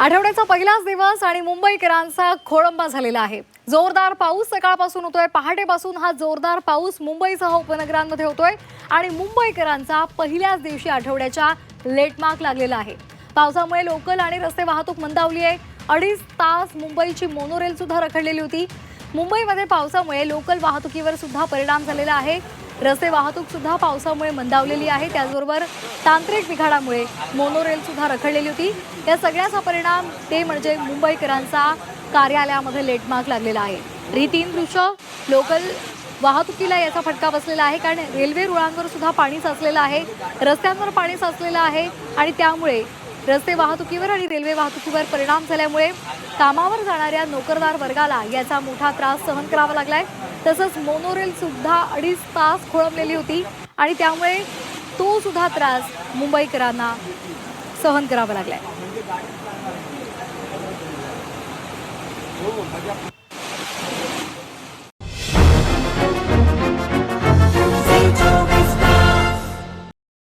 आठवड्याचा पहिलाच दिवस आणि मुंबईकरांचा खोळंबा झालेला आहे. जोरदार पाऊस सकाळपासून होतोय. पहाटेपासून हा जोरदार पाऊस मुंबईसह उपनगरांमध्ये होतोय आणि मुंबईकरांचा पहिल्याच दिवशी आठवड्याच्या लेटमार्क लागलेला आहे. पावसामुळे लोकल आणि रस्ते वाहतूक मंदावली आहे. अडीच तास मुंबईची मोनोरेल सुद्धा रखडलेली होती. मुंबईमध्ये पावसामुळे लोकल वाहतुकीवर सुद्धा परिणाम झालेला आहे. रस्ते वाहतूक सुद्धा पावसामुळे मंदावलेली आहे. त्याचबरोबर तांत्रिक बिघाडामुळे मोनोरेल सुद्धा रखडलेली होती. या सगळ्याचा परिणाम ते म्हणजे मुंबईकरांचा कार्यालयामध्ये लेटमार्क लागलेला आहे. ही तीन दृश्य लोकल वाहतुकीला याचा फटका बसलेला आहे कारण रेल्वे रुळांवर सुद्धा पाणी साचलेलं आहे. रस्त्यांवर पाणी साचलेलं आहे आणि त्यामुळे रस्ते वाहतुकीवर आणि रेल्वे वाहतुकीवर परिणाम झाल्यामुळे कामावर जाणाऱ्या नोकरदार वर्गाला याचा मोठा त्रास सहन करावा लागलाय. तसंच मोनोरेल सुद्धा अडीच तास खोळंबलेली होती आणि त्यामुळे तो सुद्धा त्रास मुंबईकरांना सहन करावा लागलाय.